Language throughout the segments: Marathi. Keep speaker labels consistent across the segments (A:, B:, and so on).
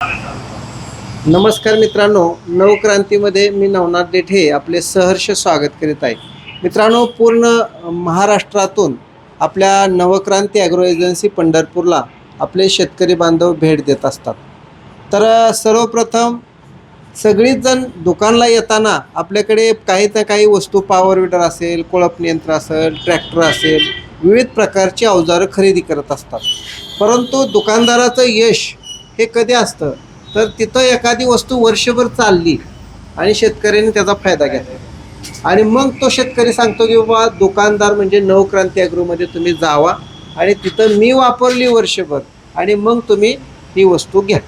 A: नमस्कार मित्रांनो नवक्रांतीमध्ये मी नवनाथ देठे आपले सहर्ष स्वागत करीत आहे. मित्रांनो पूर्ण महाराष्ट्रातून आपल्या नवक्रांती ॲग्रो एजन्सी पंढरपूरला आपले शेतकरी बांधव भेट देत असतात. तर सर्वप्रथम सगळीच जण दुकानला येताना आपल्याकडे काही ना काही वस्तू पॉवर विडर असेल कोळप यंत्र असेल ट्रॅक्टर असेल विविध प्रकारची अवजारं खरेदी करत असतात. परंतु दुकानदाराचं यश हे कधी असतं? तर तिथं एखादी वस्तू वर्षभर चालली आणि शेतकऱ्यांनी त्याचा फायदा घेतला. आणि मग तो शेतकरी सांगतो की बाबा दुकानदार म्हणजे नवक्रांती ॲग्रोमध्ये तुम्ही जावा आणि तिथं मी वापरली वर्षभर आणि मग तुम्ही ही वस्तू घ्या.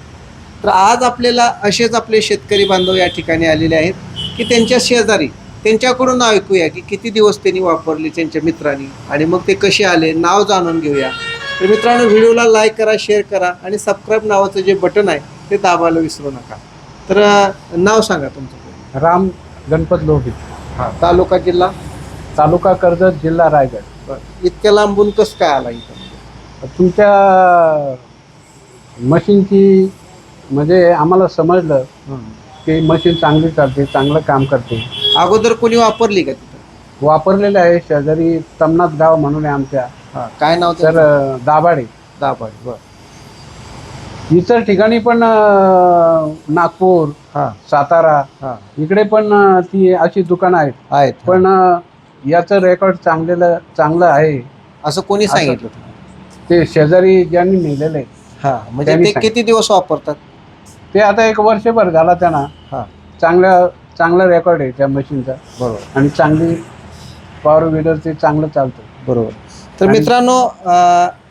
A: तर आज आपल्याला असेच आपले शेतकरी बांधव या ठिकाणी आलेले आहेत की त्यांच्या शेजारी त्यांच्याकडून ऐकूया की किती दिवस त्यांनी वापरली त्यांच्या मित्रांनी. आणि मग ते कसे आले नाव जाणून घेऊया. तर मित्रांनो व्हिडिओला लाईक करा शेअर करा आणि सबस्क्राईब नावाचं जे बटन आहे ते दाबायला विसरू नका. तर नाव सांगा तुमचं.
B: राम गणपत लोभी
A: तालुका जिल्हा?
B: तालुका कर्जत जिल्हा रायगड.
A: इतक्या लांबून कसं काय आला इथं?
B: तुमच्या मशीनची म्हणजे आम्हाला समजलं की मशीन चांगली चालते चांगलं काम करते.
A: अगोदर कोणी वापरली का तिथं?
B: वापरलेलं आहे शेजारी तमनाथ गाव म्हणून आहे आमच्या.
A: हां काय नाव
B: तर दाभाडे.
A: दाभाड बरं.
B: इतर ठिकाणी पण अं, नागपूर
A: हां.
B: सातारा
A: हां.
B: इकडे पण अं, ती अशी दुकानं आहेत.
A: आहेत
B: पण अं, याचं रेकॉर्ड चांगलेलं चांगलं आहे.
A: असं कोणी सांगितलं
B: ते शेजारी ज्यांनी नेलेलं आहे
A: हा म्हणजे
B: त्यांनी
A: ते
B: सांगितलं.
A: किती दिवस वापरतात?
B: ते आता एक वर्षभर झाला त्यांना.
A: हा.
B: चांगल्या चांगला रेकॉर्ड आहे त्या मशीनचा
A: बरोबर.
B: आणि चांगली पॉवर विडर ते चांगलं चालतं.
A: बरोबर. तर मित्रांनो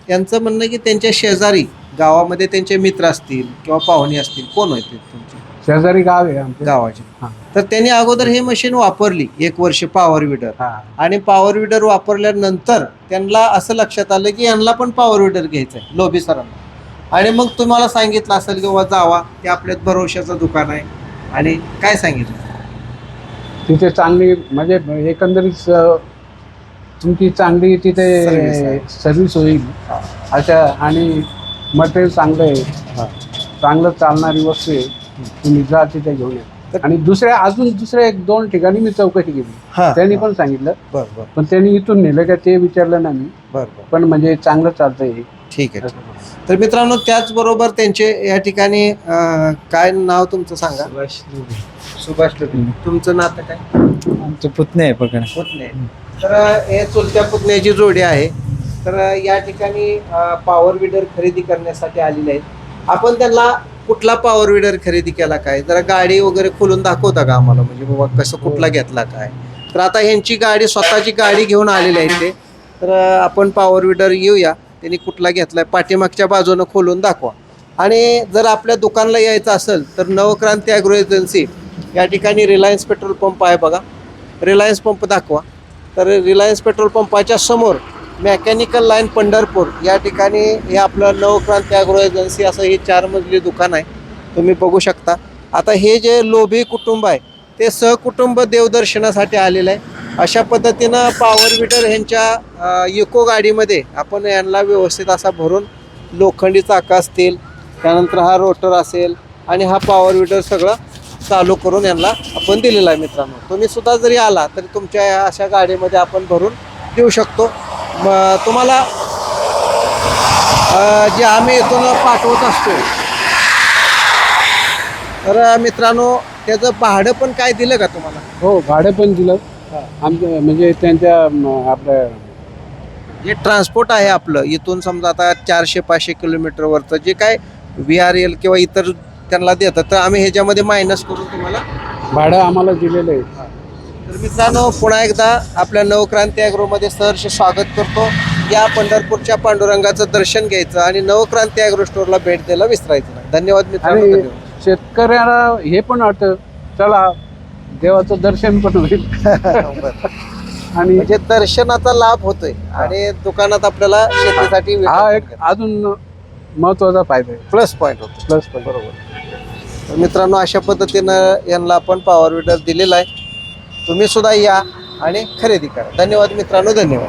A: यांचं म्हणणं की त्यांच्या शेजारी गावामध्ये त्यांचे मित्र असतील किंवा पाहुणे असतील कोण होते तुमचे?
B: शेजारी गाव आहे आमच्या
A: गावाचे.
B: हा.
A: तर त्यांनी अगोदर हे मशीन वापरली एक वर्ष पॉवर विडर
B: हा.
A: आणि पॉवर विडर वापरल्यानंतर त्यांना असं लक्षात आलं की यांना पण पॉवर विडर घ्यायचं आहे लोभी सरांना. आणि मग तुम्हाला सांगितलं असेल की बाबा जावा ते आपल्यात भरोशाचं दुकान आहे. आणि काय सांगितलं?
B: तिथे चांगली म्हणजे एकंदरीत अं, तुमची चांगली
A: आहे.
B: तिथे सर्व्हिस होईल. अशा आणि मटेरियल चांगलं आहे. चांगलं चालणारी वस्तू आहे. तुम्ही जा तिथे घेऊन या. आणि दुसऱ्या अजून दुसऱ्या एक दोन ठिकाणी मी चौकशी केली.
A: हा,
B: त्यांनी. पण सांगितलं.
A: बरं बरं.
B: पण त्यांनी इथून नेलं का ते विचारलं नाही मी. पण म्हणजे चांगलं चालतंय हे.
A: ठीक आहे तर मित्रांनो त्याचबरोबर त्यांचे या ठिकाणी काय नाव तुमचं सांगा? सुभाष टोपे तुमचं नातं काय?
C: आमचे पुतणे आहे पकडा.
A: पुतणे. तर हे चुलत्या पुतण्याची जोडी आहे. तर या ठिकाणी पॉवर विडर खरेदी करण्यासाठी आलेले आहेत. आपण त्यांना कुठला पॉवर विडर खरेदी केला काय? जरा गाडी वगैरे खोलून दाखवता का आम्हाला? म्हणजे बाबा कसं कुठला घेतला काय? तर आता ह्यांची गाडी स्वतःची गाडी घेऊन आलेली आहे ते. तर आपण पॉवर विडर येऊया. त्यांनी कुठला घेतलाय? पाठीमागच्या बाजूनं खोलून दाखवा. आणि जर आपल्या दुकानला यायचं असेल तर नवक्रांती ॲग्रो एजन्सी या ठिकाणी रिलायन्स पेट्रोल पंप आहे बघा. रिलायन्स पंप दाखवा. तर रिलायन्स पेट्रोल पंपाच्या समोर मेकॅनिकल लाईन पंढरपूर. या ठिकाणी हे आपलं नवक्रांती ॲग्रो एजन्सी असं हे चार मजली दुकान आहे. तुम्ही बघू शकता. आता हे जे लोभी कुटुंब आहे ते सहकुटुंब देवदर्शनासाठी आलेलं आहे. अशा पद्धतीनं पॉवर विडर ह्यांच्या इको गाडीमध्ये आपण यांना व्यवस्थित असा भरून लोखंडी चाका असतील त्यानंतर हा रोटर असेल आणि हा पॉवर विडर सगळं चालू करून यांना आपण दिलेला आहे मित्रांनो. तुम्ही सुद्धा जरी आला तरी तुमच्या या अशा गाडीमध्ये आपण भरून देऊ शकतो. म तुम्हाला जे आम्ही इथून पाठवत असतो. तर मित्रांनो त्याचं भाडं पण काय दिलं का तुम्हाला?
B: हो भाडं पण दिलं. आमच्या म्हणजे त्यांच्या आपल्या
A: जे ट्रान्सपोर्ट आहे आपलं इथून समजा आता चारशे पाचशे किलोमीटरवरचं जे काय व्ही आर एल किंवा इतर त्यांना देतात. तर आम्ही ह्याच्यामध्ये मायनस करून तुम्हाला
B: भाडं आम्हाला दिलेलं आहे.
A: तर मित्रांनो पुन्हा एकदा आपल्या नवक्रांती ॲग्रोमध्ये सहर्ष स्वागत करतो. या पंढरपूरच्या पांडुरंगाचं दर्शन घ्यायचं आणि नवक्रांती ॲग्रो स्टोअरला भेट द्यायला विसरायचं नाही. धन्यवाद मित्रांनो
B: आणि
A: धन्यवाद.
B: शेतकऱ्याला हे पण वाटतं चला देवाचं दर्शन पण होईल. आणि
A: म्हणजे दर्शनाचा लाभ होतोय आणि दुकानात आपल्याला शेतीसाठी
B: हा एक अजून महत्त्वाचा फायदा आहे.
A: प्लस पॉईंट होतो.
B: प्लस
A: बरोबर. तर मित्रांनो अशा पद्धतीनं यांना आपण पॉवर विडर दिलेला आहे. तुम्ही सुद्धा या आणि खरेदी करा. धन्यवाद मित्रांनो धन्यवाद.